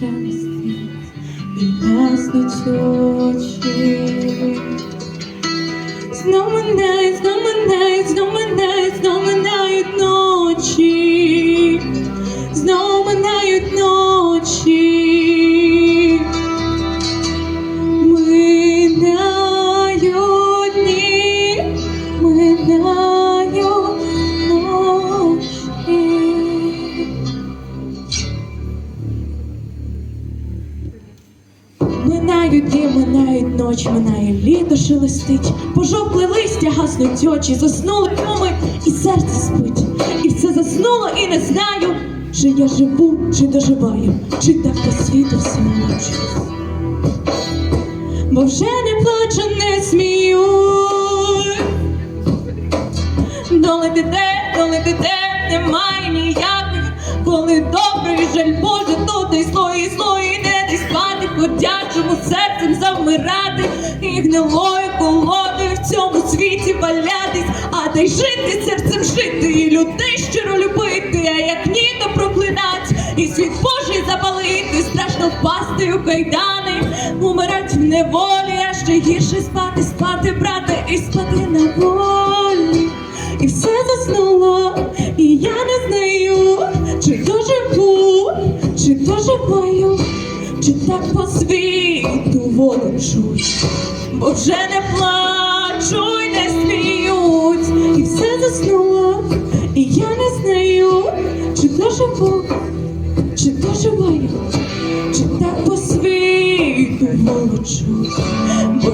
душевний світ і нас очі. Минає літо шелестить, пожовкли листя гаснуть очі, заснули коми, і серце спить. І все заснуло, і не знаю, чи я живу, чи доживаю, чи так по світу все мовчу. Бо вже не плачу, не смію. Доли піде, доли піде, немає ніяких, коли добрий жаль Боже, зло і зло іде ти спати, ходячому серцем завмирати, і гнилою колодою в цьому світі валятись, а та й жити серцем жити, і людей щиро любити, а як ні, то проклинать, і світ Божий запалити, страшно впасти у кайдани, умирать в неволі, а ще гірше спати, спати, брате, і спати на волі. І все заснуло, і я не знаю, чи то живу, чи то живаю, чи так по світу волочусь, бо вже не плачу й не сміють, і все заснуло, і я не знаю, чи то живу, чи то живаю, чи так по світу молочу, бо